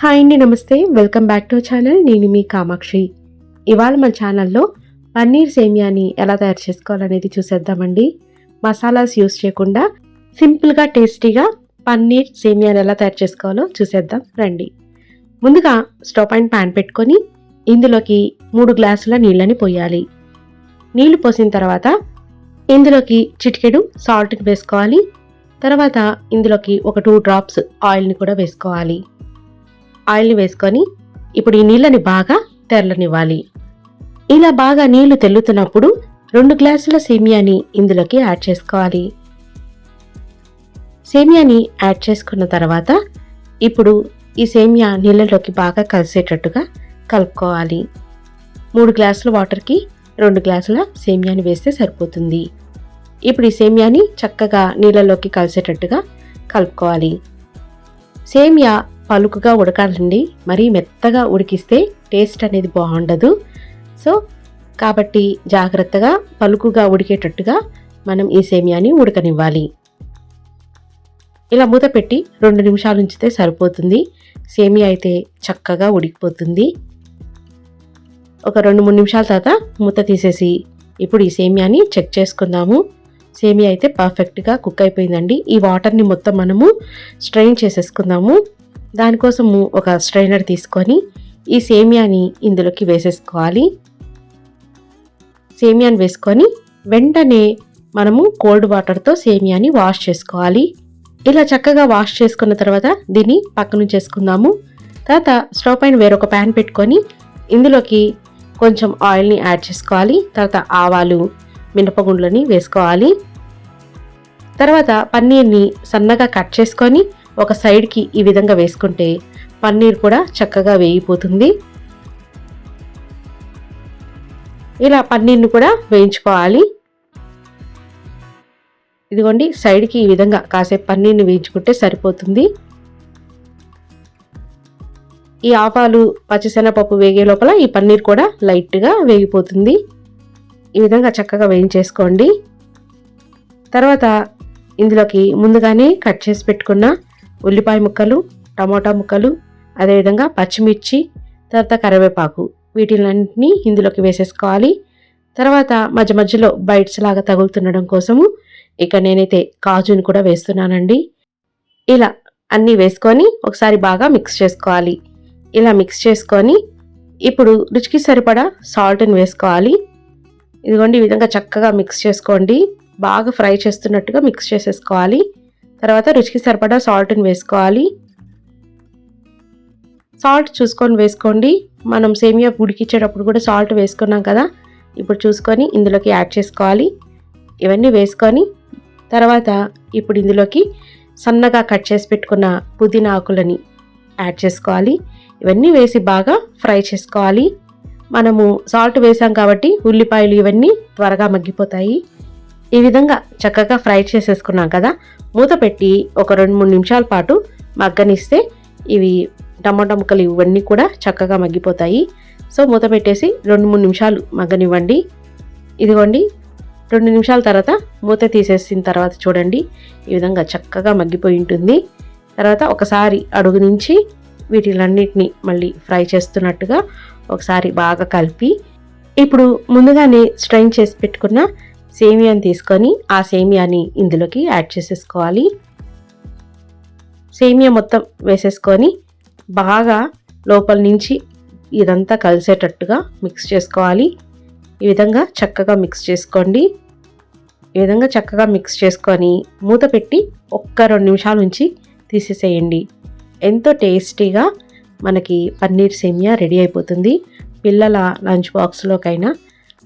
Hi అండి నమస్తే. Welcome back to channel. నేను మీ కామాక్షి. ఇవాళ మన ఛానల్లో పన్నీర్ సేమియాని ఎలా తయారు చేసుకోవాలనేది చూసేద్దామండి. మసాలాస్ యూస్ చేయకుండా సింపుల్గా టేస్టీగా పన్నీర్ సేమియాని ఎలా తయారు చేసుకోవాలో చూసేద్దాం. రండి. ముందుగా స్టవ్ అండ్ ప్యాన్ పెట్టుకొని ఇందులోకి మూడు గ్లాసుల నీళ్ళని పోయాలి. నీళ్ళు పోసిన తర్వాత ఇందులోకి చిటికెడు సాల్ట్ని వేసుకోవాలి. తర్వాత ఇందులోకి ఒక టూ డ్రాప్స్ ఆయిల్ని కూడా వేసుకోవాలి. ఆయిల్ని వేసుకొని ఇప్పుడు ఈ నీళ్ళని బాగా తెరలనివ్వాలి. ఇలా బాగా నీళ్ళు తెల్లుతున్నప్పుడు రెండు గ్లాసుల సేమియాని ఇందులోకి యాడ్ చేసుకోవాలి. సేమియాని యాడ్ చేసుకున్న తర్వాత ఇప్పుడు ఈ సేమియా నీళ్ళలోకి బాగా కలిసేటట్టుగా కలుపుకోవాలి. మూడు గ్లాసుల వాటర్కి రెండు గ్లాసుల సేమియాని వేస్తే సరిపోతుంది. ఇప్పుడు ఈ సేమియాని చక్కగా నీళ్ళలోకి కలిసేటట్టుగా కలుపుకోవాలి. సేమియా పలుకుగా ఉడకాలండి. మరీ మెత్తగా ఉడికిస్తే టేస్ట్ అనేది బాగుండదు. సో కాబట్టి జాగ్రత్తగా పలుకుగా ఉడికేటట్టుగా మనం ఈ సేమియాని ఉడకనివ్వాలి. ఇలా మూత పెట్టి రెండు నిమిషాలు ఉంచితే సరిపోతుంది. సేమియా అయితే చక్కగా ఉడికిపోతుంది. ఒక రెండు మూడు నిమిషాల తర్వాత మూత తీసేసి ఇప్పుడు ఈ సేమియాని చెక్ చేసుకుందాము. సేమియా అయితే పర్ఫెక్ట్గా కుక్ అయిపోయిందండి. ఈ వాటర్ని మొత్తం మనము స్ట్రెయిన్ చేసేసుకుందాము. దానికోసము ఒక స్ట్రైనర్ తీసుకొని ఈ సేమియాని ఇందులోకి వేసేసుకోవాలి. సేమియాని వేసుకొని వెంటనే మనము కోల్డ్ వాటర్తో సేమియాని వాష్ చేసుకోవాలి. ఇలా చక్కగా వాష్ చేసుకున్న తర్వాత దీన్ని పక్కన చేసుకుందాము. తర్వాత స్టవ్ పైన వేరొక ప్యాన్ పెట్టుకొని ఇందులోకి కొంచెం ఆయిల్ని యాడ్ చేసుకోవాలి. తర్వాత ఆవాలు మినపగుండ్లని వేసుకోవాలి. తర్వాత పన్నీర్ని సన్నగా కట్ చేసుకొని ఒక సైడ్కి ఈ విధంగా వేసుకుంటే పన్నీర్ కూడా చక్కగా వేగిపోతుంది. ఇలా పన్నీర్ని కూడా వేయించుకోవాలి. ఇదిగోండి సైడ్కి ఈ విధంగా కాసేపు పన్నీర్ని వేయించుకుంటే సరిపోతుంది. ఈ ఆవాలు పచ్చిశనగపప్పు వేగే లోపల ఈ పన్నీర్ కూడా లైట్గా వేగిపోతుంది. ఈ విధంగా చక్కగా వేయించేసుకోండి. తర్వాత ఇందులోకి ముందుగానే కట్ చేసి పెట్టుకున్న ఉల్లిపాయ ముక్కలు టమోటా ముక్కలు అదేవిధంగా పచ్చిమిర్చి తర్వాత కరివేపాకు. వీటిలన్నింటినీ ఇందులోకి వేసేసుకోవాలి. తర్వాత మధ్య మధ్యలో బైట్స్ లాగా తగులుతుండడం కోసము ఇక నేనైతే కాజుని కూడా వేస్తున్నానండి. ఇలా అన్నీ వేసుకొని ఒకసారి బాగా మిక్స్ చేసుకోవాలి. ఇలా మిక్స్ చేసుకొని ఇప్పుడు రుచికి సరిపడా సాల్ట్ని వేసుకోవాలి. ఇదిగోండి ఈ విధంగా చక్కగా మిక్స్ చేసుకోండి. బాగా ఫ్రై చేస్తున్నట్టుగా మిక్స్ చేసేసుకోవాలి. తర్వాత రుచికి సరిపడా సాల్ట్ని వేసుకోవాలి. సాల్ట్ చూసుకొని వేసుకోండి. మనం సేమియా ఉడికిచ్చేటప్పుడు కూడా సాల్ట్ వేసుకున్నాం కదా ఇప్పుడు చూసుకొని ఇందులోకి యాడ్ చేసుకోవాలి. ఇవన్నీ వేసుకొని తర్వాత ఇప్పుడు ఇందులోకి సన్నగా కట్ చేసి పెట్టుకున్న పుదీనా ఆకులని యాడ్ చేసుకోవాలి. ఇవన్నీ వేసి బాగా ఫ్రై చేసుకోవాలి. మనము సాల్ట్ వేసాం కాబట్టి ఉల్లిపాయలు ఇవన్నీ త్వరగా మగ్గిపోతాయి. ఈ విధంగా చక్కగా ఫ్రై చేసేసుకున్నాం కదా. మూత పెట్టి ఒక రెండు మూడు నిమిషాల పాటు మగ్గనిస్తే ఇవి టమాటా ముక్కలు ఇవన్నీ కూడా చక్కగా మగ్గిపోతాయి. సో మూత పెట్టేసి రెండు మూడు నిమిషాలు మగ్గనివ్వండి. ఇదిగోండి రెండు నిమిషాల తర్వాత మూత తీసేసిన తర్వాత చూడండి ఈ విధంగా చక్కగా మగ్గిపోయి ఉంటుంది. తర్వాత ఒకసారి అడుగు నుంచి వీటిలన్నిటిని మళ్ళీ ఫ్రై చేస్తున్నట్టుగా ఒకసారి బాగా కలిపి ఇప్పుడు ముందుగానే స్ట్రైన్ చేసి పెట్టుకున్న సేమియాని తీసుకొని ఆ సేమియాని ఇందులోకి యాడ్ చేసేసుకోవాలి. సేమియా మొత్తం వేసేసుకొని బాగా లోపల నుంచి ఇదంతా కలిసేటట్టుగా మిక్స్ చేసుకోవాలి. ఈ విధంగా చక్కగా మిక్స్ చేసుకోండి. ఈ విధంగా చక్కగా మిక్స్ చేసుకొని మూత పెట్టి ఒక్క రెండు నిమిషాల నుంచి తీసేసేయండి. ఎంతో టేస్టీగా మనకి పన్నీర్ సేమియా రెడీ అయిపోతుంది. పిల్లల లంచ్ బాక్స్లోకైనా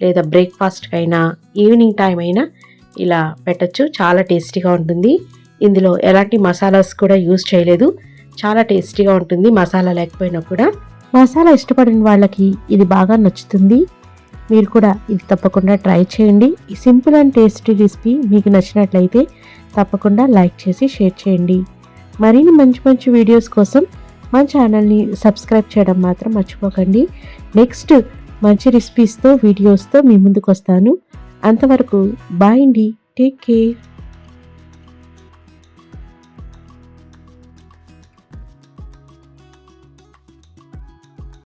లేదా బ్రేక్ఫాస్ట్కైనా ఈవినింగ్ టైం అయినా ఇలా పెట్టచ్చు. చాలా టేస్టీగా ఉంటుంది. ఇందులో ఎలాంటి మసాలాస్ కూడా యూజ్ చేయలేదు. చాలా టేస్టీగా ఉంటుంది మసాలా లేకపోయినా కూడా. మసాలా ఇష్టపడిన వాళ్ళకి ఇది బాగా నచ్చుతుంది. మీరు కూడా ఇది తప్పకుండా ట్రై చేయండి. ఈ సింపుల్ అండ్ టేస్టీ రెసిపీ మీకు నచ్చినట్లయితే తప్పకుండా లైక్ చేసి షేర్ చేయండి. మరిన్ని మంచి మంచి వీడియోస్ కోసం మా ఛానల్ని సబ్స్క్రైబ్ చేయడం మాత్రం మర్చిపోకండి. నెక్స్ట్ మంచి రెసిపీస్తో వీడియోస్తో మీ ముందుకు వస్తాను అంతవరకు బాయ్ అండి. Take care